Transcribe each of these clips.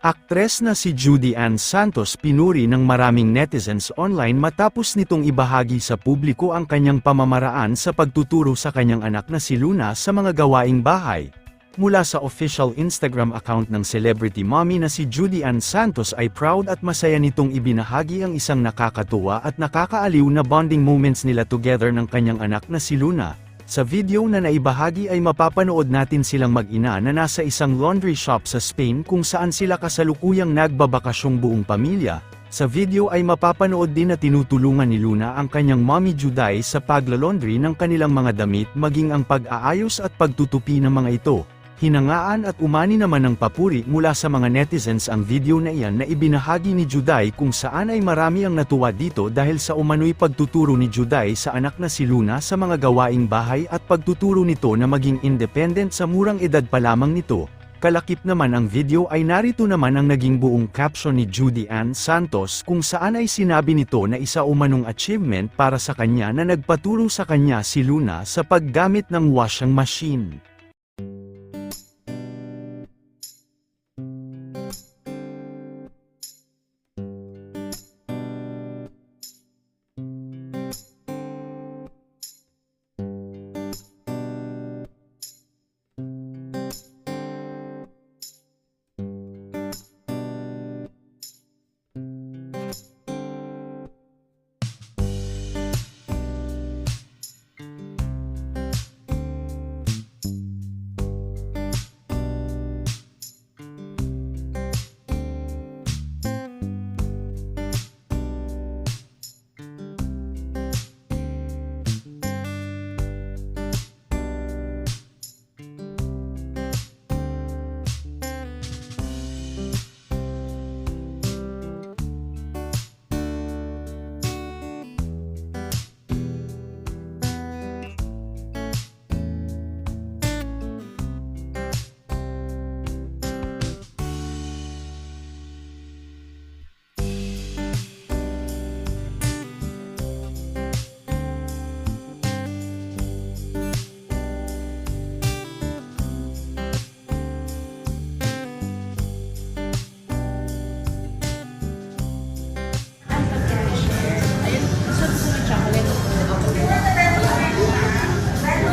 Aktres na si Judy Ann Santos pinuri ng maraming netizens online matapos nitong ibahagi sa publiko ang kanyang pamamaraan sa pagtuturo sa kanyang anak na si Luna sa mga gawaing bahay. Mula sa official Instagram account ng celebrity mommy na si Judy Ann Santos ay proud at masaya nitong ibinahagi ang isang nakakatuwa at nakakaaliw na bonding moments nila together ng kanyang anak na si Luna. Sa video na naibahagi ay mapapanood natin silang mag-ina na nasa isang laundry shop sa Spain kung saan sila kasalukuyang nagbabakasyong buong pamilya. Sa video ay mapapanood din na tinutulungan ni Luna ang kanyang mommy Juday sa paglalondry ng kanilang mga damit maging ang pag-aayos at pagtutupi ng mga ito. Hinangaan at umani naman ng papuri mula sa mga netizens ang video na iyan na ibinahagi ni Juday kung saan ay marami ang natuwa dito dahil sa umano'y pagtuturo ni Juday sa anak na si Luna sa mga gawaing bahay at pagtuturo nito na maging independent sa murang edad pa lamang nito. Kalakip naman ang video ay narito naman ang naging buong caption ni Judy Ann Santos kung saan ay sinabi nito na isa umanong achievement para sa kanya na nagpaturo sa kanya si Luna sa paggamit ng washing machine.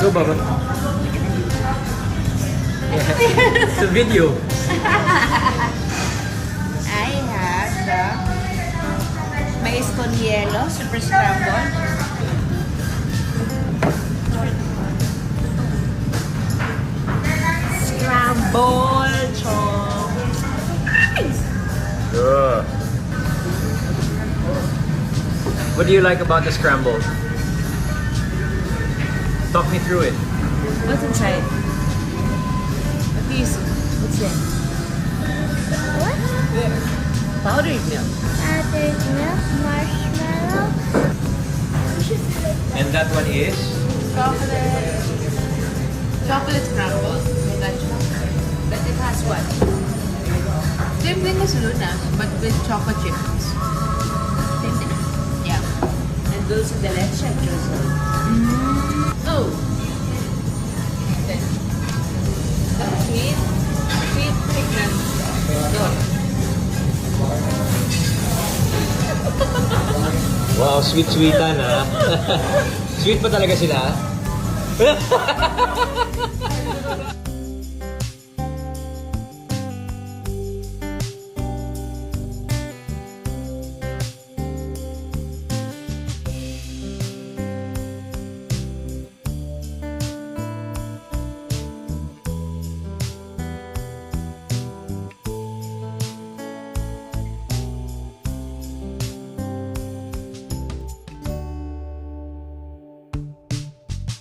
Go, Baba. Yeah. it's a video. I have the mais con hielo, super scrambled. Scrambled chocolate. Ugh. What do you like about the scramble? Talk me through it. What's inside? What do you see? What's in? Powdered milk. Powdered milk, marshmallow, And that one is? Chocolate. Chocolate scrambled. May that chocolate. But it has what? Same thing as Luna, but with chocolate chips. Same thing? Yeah. And those are the leche drizzle. Wow, sweet-sweetan ha. Sweet pa talaga sila?